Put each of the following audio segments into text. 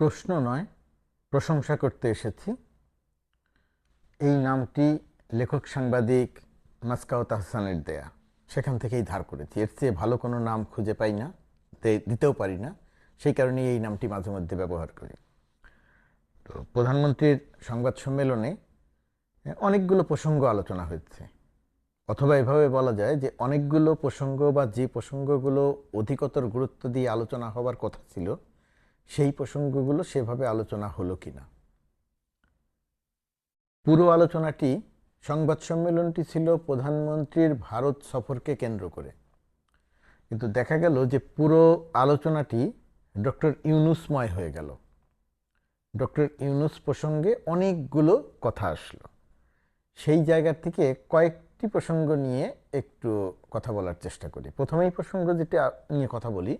প্রশ্ন নয়, প্রশংসা করতে এসেছি। এই নামটি লেখক সাংবাদিক মাসকাওত হাসানের দেয়া। সেখান থেকেই ধার করেছি। এর চেয়ে ভালো কোনো নাম খুঁজে পাই না দিতেও পারি না। সেই কারণেই এই নামটি মাঝে মধ্যে ব্যবহার করি। তো প্রধানমন্ত্রীর সংবাদ সম্মেলনে অনেকগুলো প্রসঙ্গ আলোচনা হয়েছে। অথবা এভাবে বলা যায় যে অনেকগুলো প্রসঙ্গ বা যে প্রসঙ্গগুলো অধিকতর গুরুত্ব দিয়ে আলোচনা হওয়ার কথা ছিল সেই প্রসঙ্গগুলো সেভাবে আলোচনা হলো কিনা? পুরো আলোচনাটি সংবাদ সম্মেলনটি ছিল প্রধানমন্ত্রীর ভারত সফরকে কেন্দ্র করে। কিন্তু দেখা গেল যে পুরো আলোচনাটি ডক্টর ইউনুসময় হয়ে গেল। ডক্টর ইউনুস প্রসঙ্গে অনেকগুলো কথা আসলো। সেই জায়গা থেকে কয়েকটি প্রসঙ্গ নিয়ে একটু কথা বলার চেষ্টা করি। প্রথমেই প্রসঙ্গ যেটা নিয়ে কথা বলি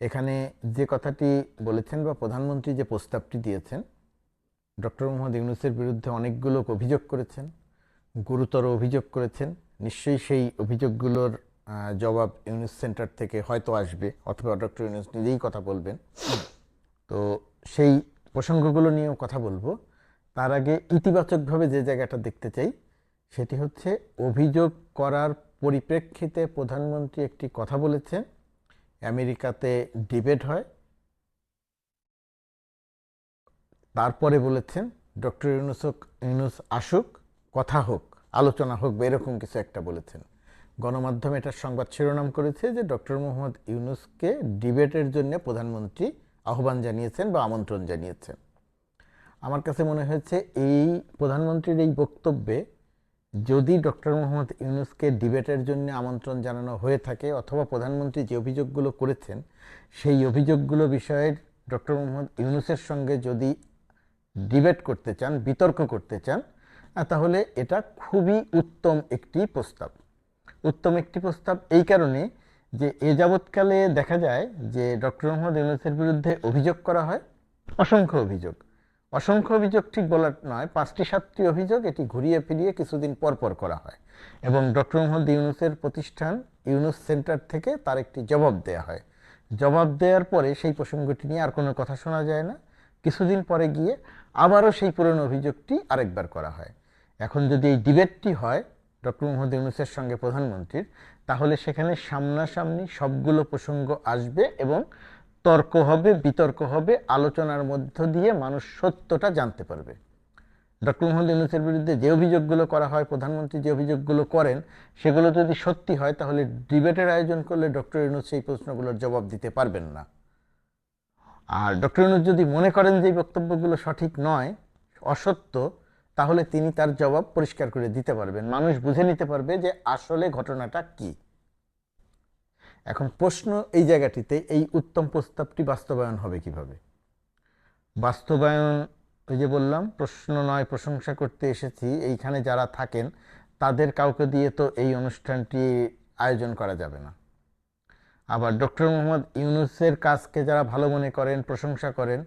এখানে যে কথাটি বলেছেন বা প্রধানমন্ত্রী যে প্রস্তাবটি দিয়েছেন, ডক্টর মোহাম্মদ ইউনুসের বিরুদ্ধে অনেকগুলো অভিযোগ করেছেন, গুরুতর অভিযোগ করেছেন। নিশ্চয়ই সেই অভিযোগগুলোর জবাব ইউনুস সেন্টার থেকে হয়তো আসবে অথবা ডক্টর ইউনুস নিজেই কথা বলবেন। তো সেই প্রসঙ্গগুলো নিয়েও কথা বলব। তার আগে ইতিবাচকভাবে যে জায়গাটা দেখতে চাই, সেটি হচ্ছে অভিযোগ করার পরিপ্রেক্ষিতে প্রধানমন্ত্রী একটি কথা বলেছেন। আমেরিকাতে ডিবেট হয়। তারপরে বলেছেন, ডক্টর ইউনুস ইউনুস আসুক, কথা হোক, আলোচনা হোক, বা এরকম কিছু একটা বলেছেন। গণমাধ্যমে এটার সংবাদ শিরোনাম করেছে যে, ডক্টর মোহাম্মদ ইউনুসকে ডিবেটের জন্য প্রধানমন্ত্রী আহ্বান জানিয়েছেন বা আমন্ত্রণ জানিয়েছেন। আমার কাছে মনে হয়েছে, এই প্রধানমন্ত্রীর এই বক্তব্যে যদি ডক্টর মোহাম্মদ ইউনুসকে ডিবেটের জন্য আমন্ত্রণ জানানো হয়ে থাকে অথবা প্রধানমন্ত্রী যে অভিযোগগুলো করেছেন, সেই অভিযোগগুলো বিষয়ে ডক্টর মোহাম্মদ ইউনুসের সঙ্গে যদি ডিবেট করতে চান, বিতর্ক করতে চান তাহলে এটা খুবই উত্তম একটি প্রস্তাব। উত্তম একটি প্রস্তাব এই কারণে যে এ যাবৎকালে দেখা যায় যে ডক্টর মোহাম্মদ ইউনুসের বিরুদ্ধে অভিযোগ করা হয়, অসংখ্য অভিযোগ। অসংখ্য অভিযোগ ঠিক বলার নয়, পাঁচটি সাতটি অভিযোগ এটি ঘুরিয়ে ফিরিয়ে কিছুদিন পর পর করা হয় এবং ডক্টর মোহাম্মদ ইউনুসের প্রতিষ্ঠান ইউনুস সেন্টার থেকে তার একটি জবাব দেয়া হয়। জবাব দেওয়ার পরে সেই প্রসঙ্গটি নিয়ে আর কোনো কথা শোনা যায় না। কিছুদিন পরে গিয়ে আবারও সেই পুরনো অভিযোগটি আরেকবার করা হয়। এখন যদি এই ডিবেটটি হয় ডক্টর মোহাম্মদ ইউনুসের সঙ্গে প্রধানমন্ত্রীর, তাহলে সেখানে সামনাসামনি সবগুলো প্রসঙ্গ আসবে এবং তর্ক হবে, বিতর্ক হবে, আলোচনার মধ্য দিয়ে মানুষ সত্যটা জানতে পারবে। ডক্টর মোহাম্মদ ইউনুসের বিরুদ্ধে যে অভিযোগগুলো করা হয়, প্রধানমন্ত্রী যে অভিযোগগুলো করেন, সেগুলো যদি সত্যি হয়, তাহলে ডিবেটের আয়োজন করলে ডক্টর ইউনুস সেই প্রশ্নগুলোর জবাব দিতে পারবেন না। আর ডক্টর ইউনুস যদি মনে করেন যে বক্তব্যগুলো সঠিক নয়, অসত্য, তাহলে তিনি তার জবাব পরিষ্কার করে দিতে পারবেন। মানুষ বুঝে নিতে পারবে যে আসলে ঘটনাটা কি। এখন প্রশ্ন এই জায়গাটিতে, এই উত্তম প্রস্তাবটি বাস্তবায়ন হবে কীভাবে? বাস্তবায়ন ওই যে বললাম, প্রশ্ন নয়, প্রশংসা করতে এসেছি, এইখানে যারা থাকেন, তাদের কাউকে দিয়ে তো এই অনুষ্ঠানটি আয়োজন করা যাবে না। আবার ডক্টর মোহাম্মদ ইউনুসের কাজকে যারা ভালো মনে করেন, প্রশংসা করেন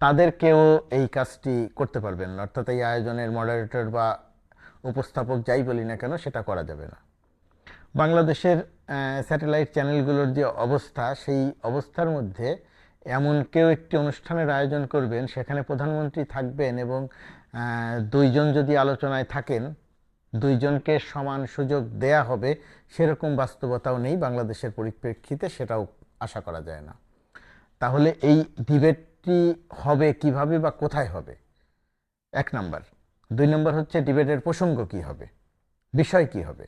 তাদেরকেও এই কাজটি করতে পারবেন না। অর্থাৎ এই আয়োজনের মডারেটর বা উপস্থাপক যাই বলি না কেন, সেটা করা যাবে না। বাংলাদেশের স্যাটেলাইট চ্যানেলগুলোর যে অবস্থা, সেই অবস্থার মধ্যে এমন কেউ একটি অনুষ্ঠানের আয়োজন করবেন, সেখানে প্রধানমন্ত্রী থাকবেন এবং দুইজন যদি আলোচনায় থাকেন, দুইজনকে সমান সুযোগ দেয়া হবে, সেরকম বাস্তবতাও নেই বাংলাদেশের পরিপ্রেক্ষিতে, সেটাও আশা করা যায় না। তাহলে এই ডিবেটটি হবে কীভাবে বা কোথায় হবে? এক নাম্বার। দুই নম্বর হচ্ছে ডিবেটের প্রসঙ্গ কি হবে? বিষয় কি হবে?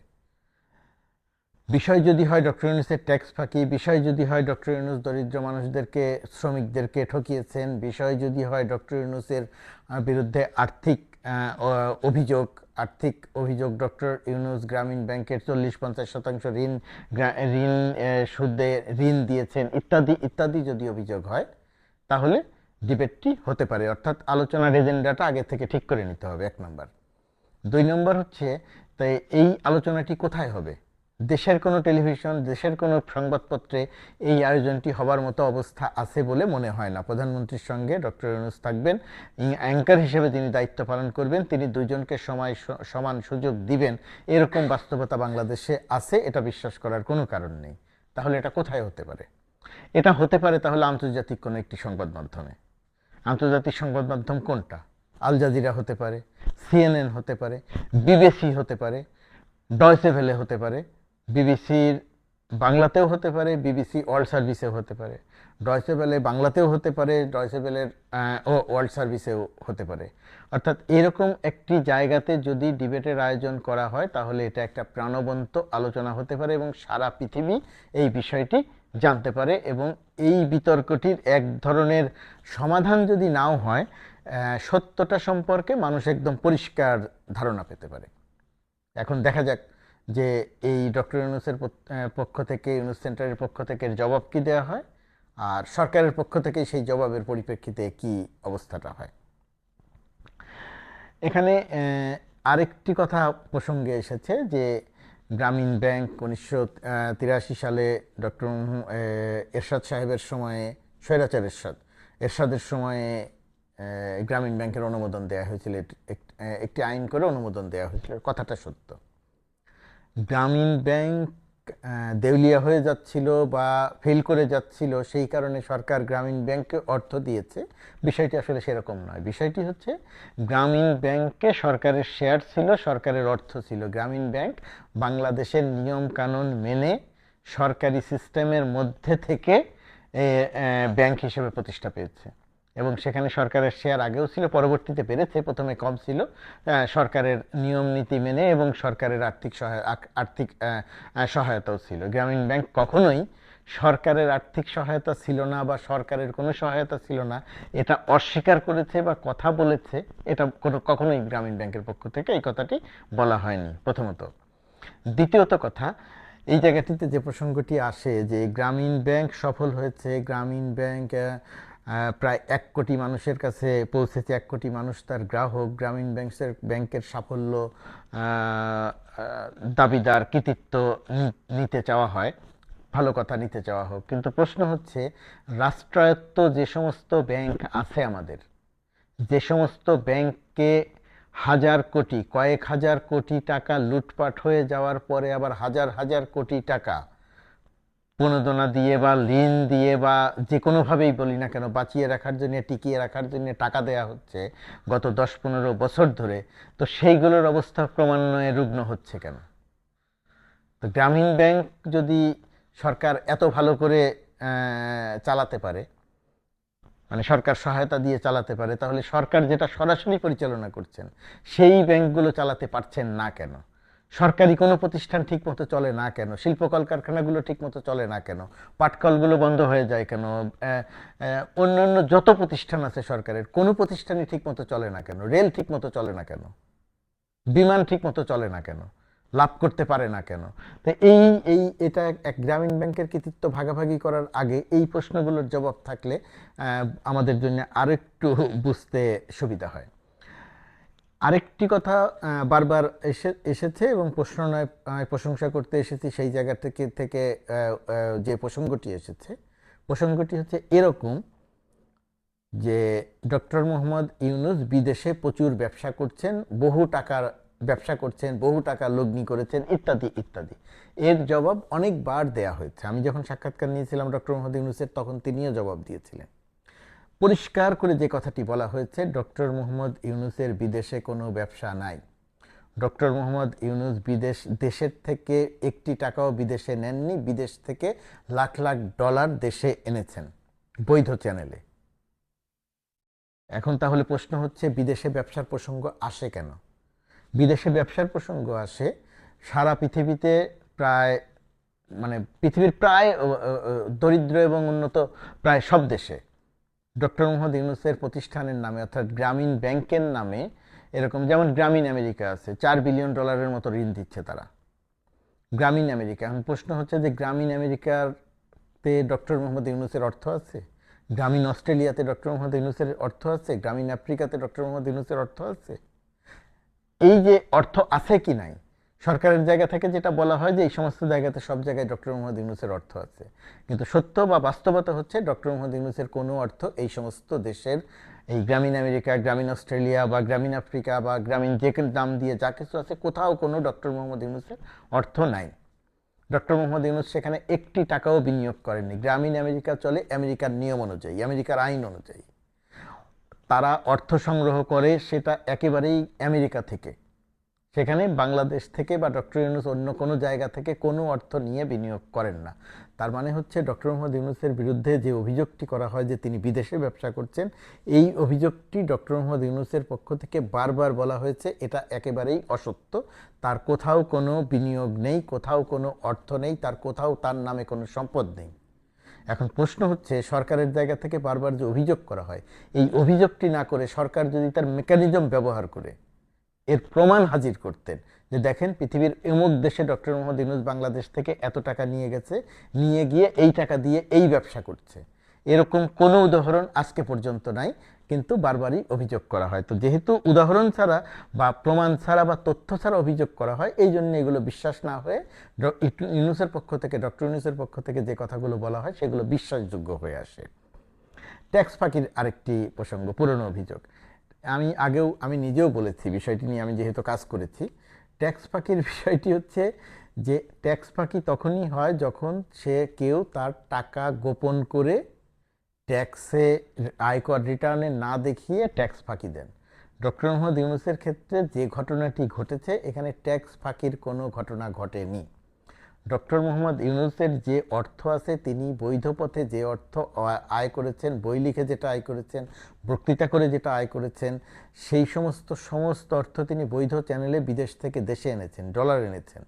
বিষয় যদি হয় ডক্টর ইউনুসের ট্যাক্স ফাঁকি, বিষয় যদি হয় ডক্টর ইউনুস দরিদ্র মানুষদেরকে, শ্রমিকদেরকে ঠকিয়েছেন, বিষয় যদি হয় ডক্টর ইউনুসের বিরুদ্ধে আর্থিক অভিযোগ আর্থিক অভিযোগ ডক্টর ইউনুস গ্রামীণ ব্যাংকের চল্লিশ পঞ্চাশ শতাংশ ঋণ ঋণ সুদে ঋণ দিয়েছেন, ইত্যাদি ইত্যাদি যদি অভিযোগ হয়, তাহলে ডিবেটটি হতে পারে। অর্থাৎ আলোচনার এজেন্ডাটা আগে থেকে ঠিক করে নিতে হবে, এক নম্বর। দুই নম্বর হচ্ছে তাই এই আলোচনাটি কোথায় হবে? দেশের কোনো টেলিভিশন, দেশের কোনো সংবাদপত্রে এই আয়োজনটি হবার মতো অবস্থা আছে বলে মনে হয় না। প্রধানমন্ত্রীর সঙ্গে ডক্টর ইউনুস থাকবেন অ্যাঙ্কার হিসেবে তিনি দায়িত্ব পালন করবেন, তিনি দুজনকে সময় সমান সুযোগ দিবেন। এরকম বাস্তবতা বাংলাদেশে আছে, এটা বিশ্বাস করার কোনো কারণ নেই। তাহলে এটা কোথায় হতে পারে? এটা হতে পারে তাহলে আন্তর্জাতিক কোনো একটি সংবাদ মাধ্যমে। আন্তর্জাতিক সংবাদ মাধ্যম কোনটা? আল জাজিরা হতে পারে, সিএনএন হতে পারে, বিবিসি হতে পারে ডয়সে ভেলে হতে পারে বিবিসির বাংলাতেও হতে পারে, বিবিসি ওয়ার্ল্ড সার্ভিসেও হতে পারে। ডয়সে ভেলে বাংলাতেও হতে পারে ডয়সে ভেলের ও ওয়ার্ল্ড সার্ভিসেও হতে পারে। অর্থাৎ এরকম একটি জায়গাতে যদি ডিবেটের আয়োজন করা হয়, তাহলে এটা একটা প্রাণবন্ত আলোচনা হতে পারে এবং সারা পৃথিবী এই বিষয়টি জানতে পারে এবং এই বিতর্কটির এক ধরনের সমাধান যদি নাও হয় সত্যটা সম্পর্কে মানুষ একদম পরিষ্কার ধারণা পেতে পারে। এখন দেখা যাক যে এই ডক্টর ইউনুসের পক্ষ থেকে, ইউনুস সেন্টারের পক্ষ থেকে জবাব কি দেওয়া হয়? আর সরকারের পক্ষ থেকে সেই জবাবের পরিপ্রেক্ষিতে কি অবস্থাটা হয়? এখানে আরেকটি কথা প্রসঙ্গে এসেছে যে গ্রামীণ ব্যাংক উনিশশো তিরাশি সালে ডক্টর এরশাদ সাহেবের সময়ে, স্বৈরাচার এরশাদ, এরশাদের সময়ে গ্রামীণ ব্যাংকের অনুমোদন দেওয়া হয়েছিল। একটি আইন করে অনুমোদন দেওয়া হয়েছিল। কথাটা সত্য। গ্রামীণ ব্যাংক দেউলিয়া হয়ে যাচ্ছিল বা ফেল করে যাচ্ছিল, সেই কারণে সরকার গ্রামীণ ব্যাংককে অর্থ দিয়েছে। বিষয়টি আসলে সেরকম নয়। বিষয়টি হচ্ছে, গ্রামীণ ব্যাংকে সরকারের শেয়ার ছিল, সরকারের অর্থ ছিল। গ্রামীণ ব্যাংক বাংলাদেশের নিয়ম কানুন মেনে সরকারি সিস্টেমের মধ্যে থেকে ব্যাংক হিসেবে প্রতিষ্ঠা পেয়েছে। এবং সেখানে সরকারের শেয়ার আগেও ছিল পরবর্তীতে বেড়েছে। প্রথমে কম ছিল সরকারের নিয়ম নীতি মেনে এবং সরকারের আর্থিক সহায় আর্থিক সহায়তাও ছিল। গ্রামীণ ব্যাংক কখনোই সরকারের আর্থিক সহায়তা ছিল না বা সরকারের কোনো সহায়তা ছিল না। এটা অস্বীকার করেছে বা কথা বলেছে এটা কোনো কখনোই গ্রামীণ ব্যাংকের পক্ষ থেকে এই কথাটি বলা হয়নি প্রথমত। দ্বিতীয়ত কথা এই জায়গাটিতে যে প্রসঙ্গটি আসে যে গ্রামীণ ব্যাংক সফল হয়েছে গ্রামীণ ব্যাংক প্রায় এক কোটি মানুষের কাছে পৌঁছেছে, এক কোটি মানুষ তার গ্রাহক, গ্রামীণ ব্যাংকের ব্যাংকের সাফল্য দাবিদার, কৃতিত্ব নিতে চাওয়া হয়। ভালো কথা নিতে চাওয়া হোক। কিন্তু প্রশ্ন হচ্ছে, রাষ্ট্রায়ত্ত যে সমস্ত ব্যাংক আছে আমাদের, যে সমস্ত ব্যাংকে হাজার কোটি, কয়েক হাজার কোটি টাকা লুটপাট হয়ে যাওয়ার পরে আবার হাজার হাজার কোটি টাকা প্রণোদনা দিয়ে বা ঋণ দিয়ে বা যে কোনোভাবেই বলি না কেন, বাঁচিয়ে রাখার জন্য, টিকিয়ে রাখার জন্য টাকা দেয়া হচ্ছে গত দশ পনেরো বছর ধরে, তো সেইগুলোর অবস্থা ক্রমান্বয়ে রুগ্ন হচ্ছে কেন? তো গ্রামীণ ব্যাংক যদি সরকার এত ভালো করে চালাতে পারে মানে সরকার সহায়তা দিয়ে চালাতে পারে, তাহলে সরকার যেটা সরাসরি পরিচালনা করছেন, সেই ব্যাংকগুলো চালাতে পারছেন না কেন? সরকারি কোনো প্রতিষ্ঠান ঠিকমতো চলে না কেন? শিল্প কলকারখানাগুলো ঠিকমতো চলে না কেন? পাটকলগুলো বন্ধ হয়ে যায় কেন? আহ, অন্যান্য যত প্রতিষ্ঠান আছে সরকারের কোনো প্রতিষ্ঠানই ঠিকমতো চলে না কেন? রেল ঠিকমতো চলে না কেন? বিমান ঠিকমতো চলে না কেন? লাভ করতে পারে না কেন? তো এই এই এটা এক গ্রামীণ ব্যাংকের কৃতিত্ব ভাগাভাগি করার আগে এই প্রশ্নগুলোর জবাব থাকলে আমাদের জন্য আরেকটু বুঝতে সুবিধা হয়। আরেকটি কথা বারবার এসে, এসেছে এবং প্রশ্ন নয় প্রশংসা করতে এসেছি সেই জায়গা থেকে থেকে যে প্রসঙ্গটি এসেছে। প্রসঙ্গটি হচ্ছে এরকম যে ডক্টর মোহাম্মদ ইউনুস বিদেশে প্রচুর ব্যবসা করছেন, বহু টাকার ব্যবসা করছেন, বহু টাকা লগ্নি করেছেন, ইত্যাদি ইত্যাদি। এর জবাব অনেকবার দেয়া হয়েছে। আমি যখন সাক্ষাৎকার নিয়েছিলাম ডক্টর মোহাম্মদ ইউনুসের, তখন তিনিও জবাব দিয়েছিলেন। পরিষ্কার করে যে কথাটি বলা হয়েছে, ডক্টর মোহাম্মদ ইউনুসের বিদেশে কোনো ব্যবসা নাই। ডক্টর মোহাম্মদ ইউনুস বিদেশ, দেশের থেকে একটি টাকাও বিদেশে নেননি, বিদেশ থেকে লাখ লাখ ডলার দেশে এনেছেন বৈধ চ্যানেলে। এখন তাহলে প্রশ্ন হচ্ছে, বিদেশে ব্যবসার প্রসঙ্গ আসে কেন? বিদেশে ব্যবসার প্রসঙ্গ আসে, সারা পৃথিবীতে প্রায় মানে পৃথিবীর প্রায় দরিদ্র এবং উন্নত প্রায় সব দেশে। ডক্টর মোহাম্মদ ইউনুসের প্রতিষ্ঠানের নামে অর্থাৎ গ্রামীণ ব্যাংকের নামে এরকম, যেমন গ্রামীণ আমেরিকা আছে, চার বিলিয়ন ডলারের মতো ঋণ দিচ্ছে তারা। গ্রামীণ আমেরিকা, এখন প্রশ্ন হচ্ছে যে গ্রামীণ আমেরিকাতে ডক্টর মোহাম্মদ ইউনুসের অর্থ আছে? গ্রামীণ অস্ট্রেলিয়াতে ডক্টর মোহাম্মদ ইউনুসের অর্থ আছে? গ্রামীণ আফ্রিকাতে ডক্টর মোহাম্মদ ইউনুসের অর্থ আছে? এই যে অর্থ আছে কি নাই? সরকারের জায়গা থেকে যেটা বলা হয় যে এই সমস্ত জায়গাতে সব জায়গায় ডক্টর মোহাম্মদ ইউনুসের অর্থ আছে। কিন্তু সত্য বা বাস্তবতা হচ্ছে ডক্টর মোহাম্মদ ইউনুসের কোনো অর্থ এই সমস্ত দেশের এই গ্রামীণ আমেরিকা, গ্রামীণ অস্ট্রেলিয়া বা গ্রামীণ আফ্রিকা বা গ্রামীণ যে নাম দিয়ে যা কিছু আছে, কোথাও কোনো ডক্টর মোহাম্মদ ইউনুসের অর্থ নাই। ডক্টর মোহাম্মদ ইউনুস সেখানে একটি টাকাও বিনিয়োগ করেননি। গ্রামীণ আমেরিকা চলে আমেরিকার নিয়ম অনুযায়ী, আমেরিকার আইন অনুযায়ী। তারা অর্থ সংগ্রহ করে সেটা একেবারেই আমেরিকা থেকে। সেখানে বাংলাদেশ থেকে বা ডক্টর ইউনুস অন্য কোনো জায়গা থেকে কোনো অর্থ নিয়ে বিনিয়োগ করেন না। তার মানে হচ্ছে ডক্টর মোহাম্মদ ইউনুসের বিরুদ্ধে যে অভিযোগটি করা হয় যে তিনি বিদেশে ব্যবসা করছেন, এই অভিযোগটি ডক্টর মোহাম্মদ ইউনুসের পক্ষ থেকে বারবার বলা হয়েছে। এটা একেবারেই অসত্য। তার কোথাও কোনো বিনিয়োগ নেই, কোথাও কোনো অর্থ নেই, তার কোথাও তার নামে কোনো সম্পদ নেই। এখন প্রশ্ন হচ্ছে, সরকারের জায়গা থেকে বারবার যে অভিযোগ করা হয়, এই অভিযোগটি না করে সরকার যদি তার মেকানিজম ব্যবহার করে এর প্রমাণ হাজির করতেন যে দেখেন পৃথিবীর এমুক দেশে ডক্টর মোহাম্মদ ইউনুস বাংলাদেশ থেকে এত টাকা নিয়ে গেছে, নিয়ে গিয়ে এই টাকা দিয়ে এই ব্যবসা করছে। এরকম কোনো উদাহরণ আজকে পর্যন্ত নাই, কিন্তু বারবারই অভিযোগ করা হয়। তো যেহেতু উদাহরণ ছাড়া বা প্রমাণ ছাড়া বা তথ্য ছাড়া অভিযোগ করা হয়, এই জন্য এগুলো বিশ্বাস না হয়ে ইউনুসের পক্ষ থেকে, ডক্টর ইউনুসের পক্ষ থেকে যে কথাগুলো বলা হয়, সেগুলো বিশ্বাসযোগ্য হয়ে আসে। ট্যাক্স ফাঁকির আরেকটি প্রসঙ্গ, পুরনো অভিযোগ। আমি আগেও, আমি নিজেও বলেছি বিষয়টি নিয়ে আমি যেহেতু কাজ করেছি। ট্যাক্স ফাঁকির বিষয়টি হচ্ছে যে, ট্যাক্স ফাঁকি তখনই হয় যখন সে কেউ তার টাকা গোপন করে ট্যাক্সে আয়কর রিটার্নে না দেখিয়ে ট্যাক্স ফাঁকি দেন। ডক্টর মোহাম্মদ ইউনুসের ক্ষেত্রে যে ঘটনাটি ঘটেছে, এখানে ট্যাক্স ফাঁকির কোনো ঘটনা ঘটেনি। ডক্টর মোহাম্মদ ইউনুসের যে অর্থ আছে, তিনি বৈধ পথে যে অর্থ আয় করেছেন, বই লিখে যেটা আয় করেছেন, বক্তৃতা করে যেটা আয় করেছেন, সেই সমস্ত সমস্ত অর্থ তিনি বৈধ চ্যানেলে বিদেশ থেকে দেশে এনেছেন, ডলার এনেছেন।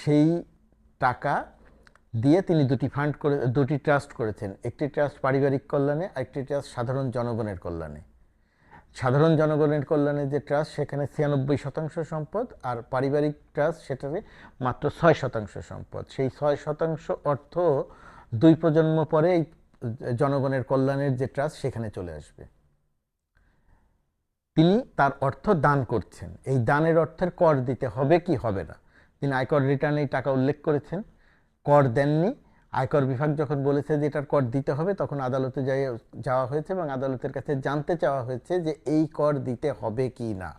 সেই টাকা দিয়ে তিনি দুটি ফান্ড করে, দুটি ট্রাস্ট করেছেন, একটি ট্রাস্ট পারিবারিক কল্যাণে, আরেকটি ট্রাস্ট সাধারণ জনগণের কল্যাণে। সাধারণ জনগণের কল্যাণে যে ট্রাস্ট, সেখানে ছিয়ানব্বই শতাংশ সম্পদ আর পারিবারিক ট্রাস্ট, সেটাতে মাত্র ছয় শতাংশ সম্পদ। সেই ছয় শতাংশ অর্থ দুই প্রজন্ম পরে এই জনগণের কল্যাণের যে ট্রাস্ট, সেখানে চলে আসবে। তিনি তার অর্থ দান করছেন। এই দানের অর্থের কর দিতে হবে কি হবে না? তিনি আয়কর রিটার্নে এই টাকা উল্লেখ করেছেন। কর দেননি। আয়কর বিভাগ যখন বলেছে যে এটার কর দিতে হবে, তখন আদালতে যাই, যাওয়া হয়েছে এবং আদালতের কাছে জানতে চাওয়া হয়েছে যে এই কর দিতে হবে কি না।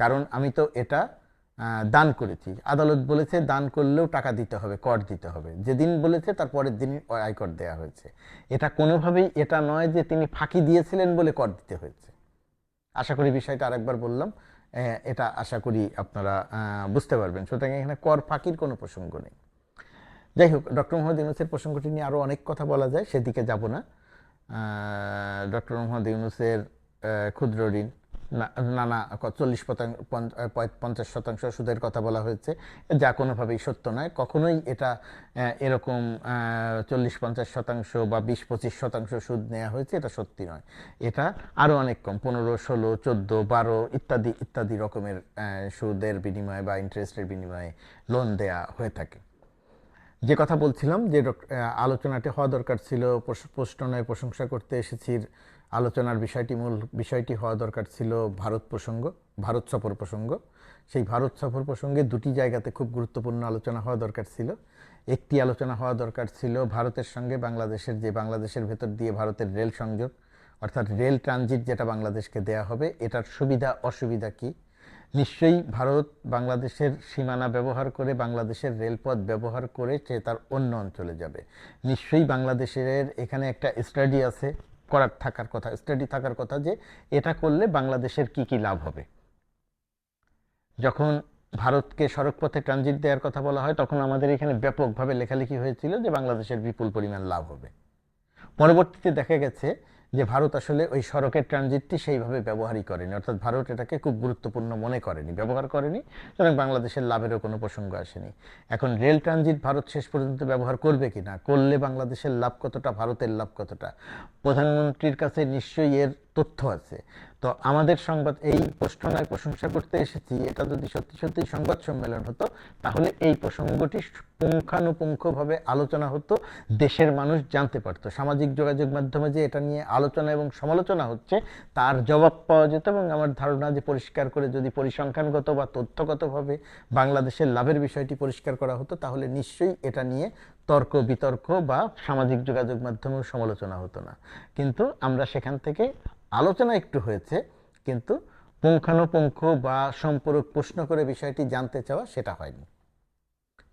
কারণ আমি তো এটা দান করেছি। আদালত বলেছে দান করলেও টাকা দিতে হবে, কর দিতে হবে। যেদিন বলেছে তার পরের দিনই আয়কর দেওয়া হয়েছে। এটা কোনোভাবেই, এটা নয় যে তিনি ফাঁকি দিয়েছিলেন বলে কর দিতে হয়েছে। আশা করি বিষয়টা আরেকবার বললাম। এটা আশা করি আপনারা বুঝতে পারবেন। সুতরাং এখানে কর ফাঁকির কোনো প্রসঙ্গ নেই। যাই হোক, ডক্টর মোহাম্মদ ইউনুসের প্রসঙ্গটি নিয়ে আরও অনেক কথা বলা যায়, সেদিকে যাব না। ডক্টর মোহাম্মদ ইউনুসের ক্ষুদ্র ঋণ নানা চল্লিশ পঞ্চাশ শতাংশ সুদের কথা বলা হয়েছে। যা কোনোভাবেই সত্য নয়। কখনোই এটা এরকম চল্লিশ, পঞ্চাশ শতাংশ বা বিশ, পঁচিশ শতাংশ সুদ নেওয়া হয়েছে, এটা সত্যি নয়। এটা আরও অনেক কম, পনেরো, ষোলো, চোদ্দ, বারো ইত্যাদি ইত্যাদি রকমের সুদের বিনিময়ে বা ইন্টারেস্টের বিনিময়ে লোন দেয়া হয়ে থাকে। যে কথা বলছিলাম যে আলোচনাটি হওয়া দরকার ছিল, প্রশ- প্রশ্ন নয়, প্রশংসা করতে এসেছি, আলোচনার বিষয়টি মূল, বিষয়টি হওয়া দরকার ছিল ভারত প্রসঙ্গ, ভারত সফর প্রসঙ্গ। সেই ভারত সফর প্রসঙ্গে দুটি জায়গাতে খুব গুরুত্বপূর্ণ আলোচনা হওয়া দরকার ছিল। একটি আলোচনা হওয়া দরকার ছিল ভারতের সঙ্গে বাংলাদেশের, যে বাংলাদেশের ভেতর দিয়ে ভারতের রেল সংযোগ, অর্থাৎ রেল ট্রানজিট যেটা বাংলাদেশকে দেয়া হবে, এটার সুবিধা অসুবিধা কী? নিশ্চয়ই ভারত বাংলাদেশের সীমানা ব্যবহার করে বাংলাদেশের রেলপথ ব্যবহার করে সে তার অন্য অঞ্চলে যাবে। নিশ্চয়ই বাংলাদেশের এখানে একটা স্টাডি আছে, করার থাকার কথা স্টাডি থাকার কথা যে এটা করলে বাংলাদেশের কি কি লাভ হবে। যখন ভারতকে সড়কপথে ট্রানজিট দেওয়ার কথা বলা হয়, তখন আমাদের এখানে ব্যাপকভাবে লেখালেখি হয়েছিল যে বাংলাদেশের বিপুল পরিমাণ লাভ হবে। পরবর্তীতে দেখা গেছে যে ভারত আসলে ওই সড়কের ট্রানজিটটি সেইভাবে ব্যবহারই করেনি। অর্থাৎ ভারত এটাকে খুব গুরুত্বপূর্ণ মনে করেনি, ব্যবহার করেনি, সুতরাং বাংলাদেশের লাভেরও কোনো প্রসঙ্গ আসেনি। এখন রেল ট্রানজিট ভারত শেষ পর্যন্ত ব্যবহার করবে কি না করলে বাংলাদেশের লাভ কতটা, ভারতের লাভ কতটা, প্রধানমন্ত্রীর কাছে নিশ্চয়ই এর তথ্য আছে। তো আমাদের সংবাদ, এই প্রশ্ননায় প্রশংসা করতে এসেছি। এটা যদি সত্যি সত্যি সংবাদ সম্মেলন হতো, তাহলে এই প্রসঙ্গটি পুঙ্খানুপুঙ্খভাবে আলোচনা হতো, দেশের মানুষ জানতে পারতো। সামাজিক যোগাযোগ মাধ্যমে যে এটা নিয়ে আলোচনা এবং সমালোচনা হচ্ছে, তার জবাব পাওয়া যেত এবং আমার ধারণা যে পরিষ্কার করে যদি পরিসংখ্যানগত বা তথ্যগতভাবে বাংলাদেশের লাভের বিষয়টি পরিষ্কার করা হতো, তাহলে নিশ্চয়ই এটা নিয়ে তর্ক বিতর্ক বা সামাজিক যোগাযোগ মাধ্যমেও সমালোচনা হতো না। কিন্তু আমরা সেখান থেকে আলোচনা একটু হয়েছে, কিন্তু পুঙ্খানুপুঙ্খ বা সম্পর্ক প্রশ্ন করে বিষয়টি জানতে চাওয়া সেটা হয়নি।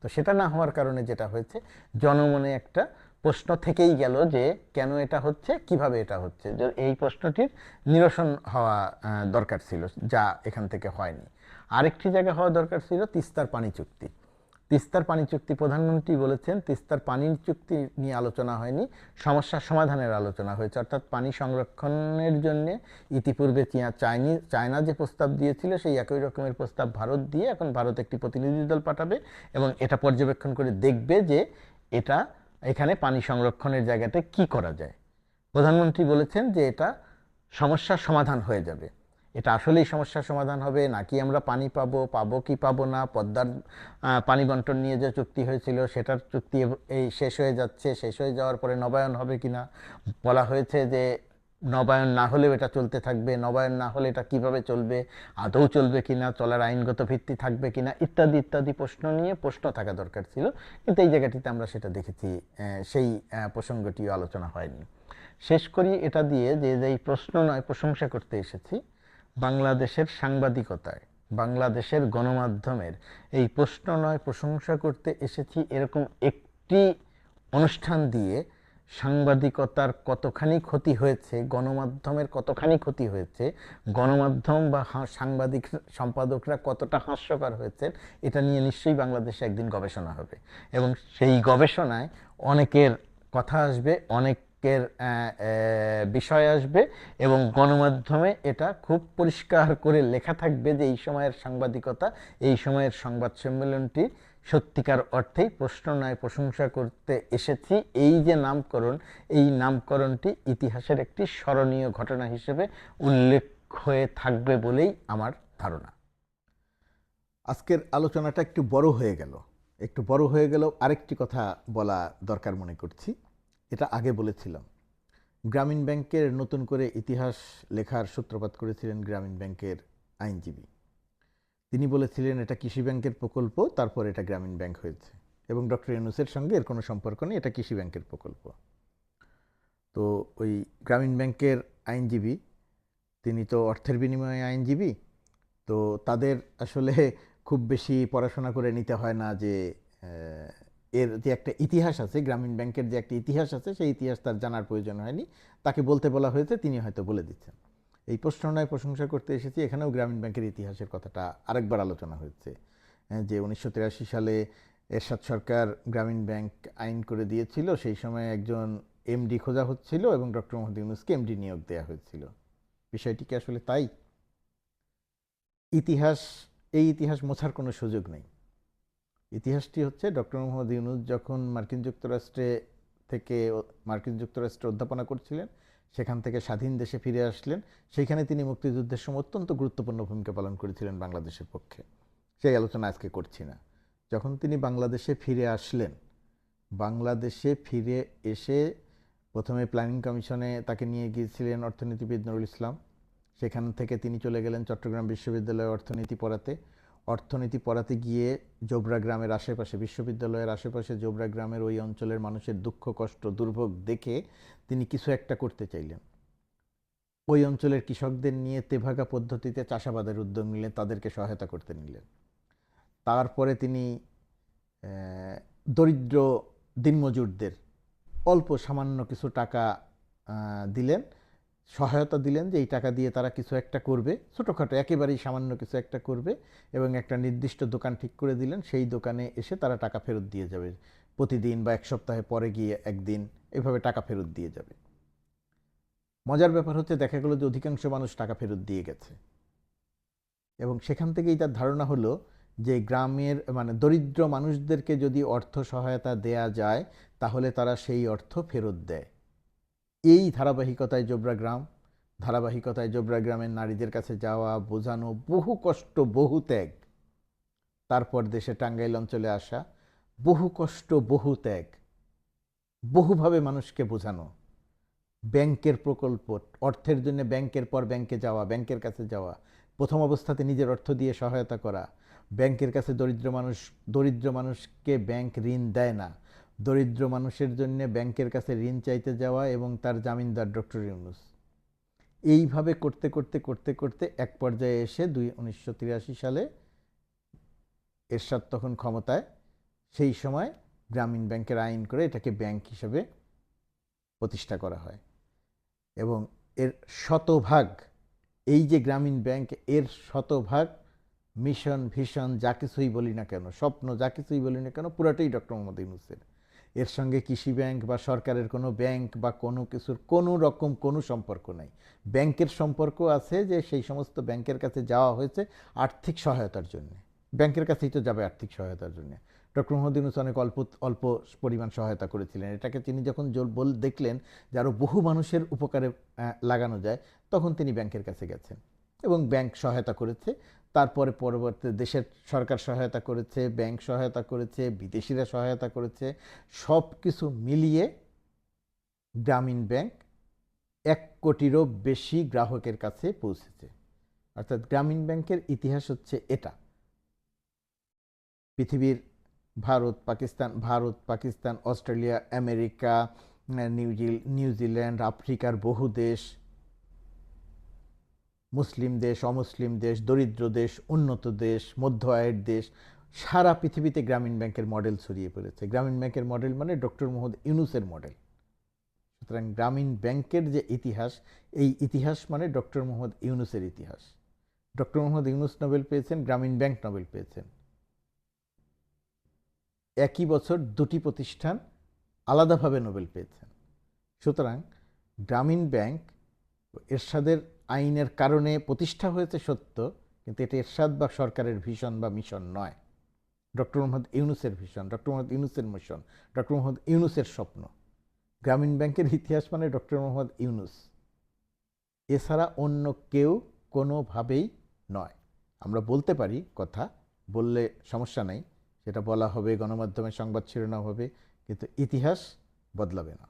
তো সেটা না হওয়ার কারণে যেটা হয়েছে, জনমনে একটা প্রশ্ন থেকেই গেল যে কেন এটা হচ্ছে, কীভাবে এটা হচ্ছে, যে এই প্রশ্নটির নিরসন হওয়া দরকার ছিল, যা এখান থেকে হয়নি। আরেকটি জায়গা হওয়া দরকার ছিল তিস্তার পানি চুক্তি। তিস্তার পানি চুক্তি প্রধানমন্ত্রী বলেছেন, তিস্তার পানি চুক্তি নিয়ে আলোচনা হয়নি সমস্যার সমাধানের আলোচনা হয়েছে। অর্থাৎ পানি সংরক্ষণের জন্য ইতিপূর্বে চাইনি চায়না যে প্রস্তাব দিয়েছিল, সেই একই রকমের প্রস্তাব ভারত দিয়ে এখন ভারত একটি প্রতিনিধি দল পাঠাবে এবং এটা পর্যবেক্ষণ করে দেখবে যে এটা, এখানে পানি সংরক্ষণের জায়গাতে কি করা যায়। প্রধানমন্ত্রী বলেছেন যে এটা সমস্যার সমাধান হয়ে যাবে। এটা আসলেই সমস্যার সমাধান হবে। নাকি আমরা পানি পাবো পাবো কি পাবো না? পদ্মার পানি বন্টন নিয়ে যে চুক্তি হয়েছিল, সেটার চুক্তি এই শেষ হয়ে যাচ্ছে। শেষ হয়ে যাওয়ার পরে নবায়ন হবে কি না বলা হয়েছে যে নবায়ন না হলেও এটা চলতে থাকবে। নবায়ন না হলে এটা কীভাবে চলবে? আদৌ চলবে কিনা? চলার আইনগত ভিত্তি থাকবে কিনা? ইত্যাদি ইত্যাদি প্রশ্ন নিয়ে প্রশ্ন থাকা দরকার ছিল। কিন্তু এই জায়গাটিতে আমরা সেটা দেখেছি সেই প্রসঙ্গটিও আলোচনা হয়নি। শেষ করি এটা দিয়ে যে যে এই প্রশ্ন নয়, প্রশংসা করতে এসেছি। বাংলাদেশের সাংবাদিকতায়, বাংলাদেশের গণমাধ্যমের এই প্রশ্ন নয়, প্রশংসা করতে এসেছি এরকম একটি অনুষ্ঠান দিয়ে সাংবাদিকতার কতখানি ক্ষতি হয়েছে, গণমাধ্যমের কতখানি ক্ষতি হয়েছে, গণমাধ্যম বা সাংবাদিক সম্পাদকরা কতটা হাস্যকর হয়েছে এটা নিয়ে নিশ্চয়ই বাংলাদেশে একদিন গবেষণা হবে। এবং সেই গবেষণায় অনেকের কথা আসবে অনেকের আহ, বিষয় আসবে এবং গণমাধ্যমে এটা খুব পরিষ্কার করে লেখা থাকবে যে এই সময়ের সাংবাদিকতা এই সময়ের সংবাদ সম্মেলনটি সত্যিকার অর্থেই প্রশ্ন নয় প্রশংসা করতে এসেছি। এই যে নামকরণ এই নামকরণটি ইতিহাসের একটি স্মরণীয় ঘটনা হিসেবে উল্লেখ হয়ে থাকবে বলেই আমার ধারণা। আজকের আলোচনাটা একটু বড় হয়ে গেল। একটু বড় হয়ে গেল আরেকটি কথা বলা দরকার মনে করছি। এটা আগে বলেছিলাম। গ্রামীণ ব্যাংকের নতুন করে ইতিহাস লেখার সূত্রপাত করেছিলেন গ্রামীণ ব্যাংকের আইনজীবী। তিনি বলেছিলেন, এটা কৃষি ব্যাংকের প্রকল্প, তারপর এটা গ্রামীণ ব্যাংক হয়েছে। এবং ডক্টর ইউনুসের সঙ্গে এর কোনো সম্পর্ক নেই, এটা কৃষি ব্যাংকের প্রকল্প। তো ওই গ্রামীণ ব্যাংকের আইনজীবী, তিনি তো অর্থের বিনিময়ে আইনজীবী, তো তাদের আসলে খুব বেশি পড়াশোনা করে নিতে হয় না যে এর যে একটা ইতিহাস আছে গ্রামীণ ব্যাংকের যে একটা ইতিহাস আছে সেই ইতিহাস তার জানার প্রয়োজন হয়নি। তাকে বলতে বলা হয়েছে তিনি হয়তো বলে দিচ্ছেন। এই প্রশ্ন নয় প্রশংসা করতে এসেছি। এখানেও গ্রামীণ ব্যাংকের ইতিহাসের কথাটা আরেকবার আলোচনা হয়েছে। আহ, যে উনিশশো তিরাশি সালে এরশাদ সরকার গ্রামীণ ব্যাংক আইন করে দিয়েছিল সেই সময় একজন এমডি খোঁজা হচ্ছিল এবং ডক্টর মোহাম্মদ ইউনুসকে এমডি নিয়োগ দেওয়া হয়েছিল। বিষয়টি কি আসলে তাই। ইতিহাস এই ইতিহাস মোছার কোনো সুযোগ নেই। ইতিহাসটি হচ্ছে ডক্টর মোহাম্মদ ইউনুস যখন মার্কিন যুক্তরাষ্ট্রে থেকে মার্কিন যুক্তরাষ্ট্রে অধ্যাপনা করছিলেন, সেখান থেকে স্বাধীন দেশে ফিরে আসলেন সেইখানে তিনি মুক্তিযুদ্ধের সময় অত্যন্ত গুরুত্বপূর্ণ ভূমিকা পালন করেছিলেন বাংলাদেশের পক্ষে। সেই আলোচনা আজকে করছি না। যখন তিনি বাংলাদেশে ফিরে আসলেন, বাংলাদেশে ফিরে এসে প্রথমে প্ল্যানিং কমিশনে তাকে নিয়ে গিয়েছিলেন অর্থনীতিবিদ নুরুল ইসলাম। সেখান থেকে তিনি চলে গেলেন চট্টগ্রাম বিশ্ববিদ্যালয়ে অর্থনীতি পড়াতে। অর্থনীতি পড়াতে গিয়ে জোবরা গ্রামের আশেপাশে, বিশ্ববিদ্যালয়ের আশেপাশে জোবরা গ্রামের ওই অঞ্চলের মানুষের দুঃখ, কষ্ট, দুর্ভোগ দেখে তিনি কিছু একটা করতে চাইলেন। ওই অঞ্চলের কৃষকদের নিয়ে তেভাগা পদ্ধতিতে চাষাবাদের উদ্যোগ নিলেন তাদেরকে সহায়তা করতে নিলেন। তারপরে তিনি দরিদ্র দিনমজুরদের অল্প সামান্য কিছু টাকা দিলেন। সহায়তা দিলেন যে এই টাকা দিয়ে তারা কিছু একটা করবে, ছোটোখাটো, একেবারেই সামান্য কিছু একটা করবে এবং একটা নির্দিষ্ট দোকান ঠিক করে দিলেন, সেই দোকানে এসে তারা টাকা ফেরত দিয়ে যাবে। প্রতিদিন বা এক সপ্তাহে পরে গিয়ে একদিন এভাবে টাকা ফেরত দিয়ে যাবে। মজার ব্যাপার হচ্ছে দেখা গেলো যে অধিকাংশ মানুষ টাকা ফেরত দিয়ে গেছে। এবং সেখান থেকেই তার ধারণা হলো যে গ্রামের মানে দরিদ্র মানুষদেরকে যদি অর্থ সহায়তা দেয়া যায়, তাহলে তারা সেই অর্থ ফেরত দেয়। এই ধারাবাহিকতায় জোবরা গ্রাম, ধারাবাহিকতায় জোবরা গ্রামের নারীদের কাছে যাওয়া, বোঝানো, বহু কষ্ট, বহু ত্যাগ। তারপর দেশে টাঙ্গাইল অঞ্চলে আসা, বহু কষ্ট, বহু ত্যাগ। বহুভাবে মানুষকে বোঝানো। ব্যাংকের প্রকল্প, অর্থের জন্য ব্যাংকের পর ব্যাংকে যাওয়া, ব্যাংকের কাছে যাওয়া, প্রথম অবস্থাতে নিজের অর্থ দিয়ে সহায়তা করা। ব্যাংকের কাছে দরিদ্র মানুষ, দরিদ্র মানুষকে ব্যাংক ঋণ দেয় না। দরিদ্র মানুষের জন্য ব্যাংকের কাছে ঋণ চাইতে যাওয়া এবং তার জামিনদার ডক্টর ইউনুস। এইভাবে করতে করতে করতে করতে এক পর্যায়ে এসে দুই উনিশশো সালে এরশাদ তখন ক্ষমতায়। সেই সময় গ্রামীণ ব্যাংকের আইন করে এটাকে ব্যাংক হিসেবে প্রতিষ্ঠা করা হয়। এবং এর শতভাগ, এই যে গ্রামীণ ব্যাংক, এর শতভাগ মিশন, ভিশন, যা কিছুই বলি না কেন, স্বপ্ন যা কিছুই বলি না কেন, পুরাটাই ডক্টর মোহাম্মদ ইউনুসের। এর সঙ্গে কৃষি ব্যাংক বা সরকারের কোনো ব্যাংক বা কোনো কিছুর কোনো রকম কোনো সম্পর্ক নাই। ব্যাংকের সম্পর্ক আছে যে সেই সমস্ত ব্যাংকের কাছে যাওয়া হয়েছে আর্থিক সহায়তার জন্য। ব্যাংকের কাছেই তো যাবে আর্থিক সহায়তার জন্য। ডক্টর মোহাম্মদ ইউনুস অনেক অল্প অল্প পরিমাণ সহায়তা করেছিলেন। এটাকে তিনি যখন বল দেখলেন যে আরও বহু মানুষের উপকারে লাগানো যায়, তখন তিনি ব্যাংকের কাছে গেছেন এবং ব্যাংক সহায়তা করেছে। তারপরে পরবর্তী দেশের সরকার সহায়তা করেছে ব্যাংক সহায়তা করেছে, বিদেশিরা সহায়তা করেছে সব কিছু মিলিয়ে গ্রামীণ ব্যাংক এক কোটিরও বেশি গ্রাহকের কাছে পৌঁছেছে। অর্থাৎ গ্রামীণ ব্যাংকের ইতিহাস হচ্ছে এটা। পৃথিবীর ভারত, পাকিস্তান ভারত, পাকিস্তান, অস্ট্রেলিয়া, আমেরিকা নিউজিল নিউজিল্যান্ড আফ্রিকার বহু দেশ মুসলিম দেশ, অমুসলিম দেশ, দরিদ্র দেশ, উন্নত দেশ মধ্য আয়ের দেশ, সারা পৃথিবীতে গ্রামীণ ব্যাংকের মডেল ছড়িয়ে পড়েছে। গ্রামীণ ব্যাংকের মডেল মানে ডক্টর মোহাম্মদ ইউনুসের মডেল সুতরাং গ্রামীণ ব্যাংকের যে ইতিহাস, এই ইতিহাস মানে ডক্টর মোহাম্মদ ইউনুসের ইতিহাস। ডক্টর মোহাম্মদ ইউনুস নোবেল পেয়েছেন, গ্রামীণ ব্যাংক নোবেল পেয়েছেন। একই বছর দুটি প্রতিষ্ঠান আলাদাভাবে নোবেল পেয়েছেন। সুতরাং গ্রামীণ ব্যাংক, এরশাদের আইনের কারণে প্রতিষ্ঠা হয়েছে সত্য, কিন্তু এটা এরশাদ বা সরকারের ভিশন বা মিশন নয়। ডক্টর মোহাম্মদ ইউনুসের ভিশন ডক্টর মোহাম্মদ ইউনুসের মিশন, ডক্টর মোহাম্মদ ইউনুসের স্বপ্ন। গ্রামীণ ব্যাংকের ইতিহাস মানে ডক্টর মোহাম্মদ ইউনুস। এছাড়া অন্য কেউ কোনোভাবেই নয়। আমরা বলতে পারি কথা, বললে সমস্যা নাই। সেটা বলা হবে, গণমাধ্যমে সংবাদ শিরোনাম হবে, কিন্তু ইতিহাস বদলাবে না।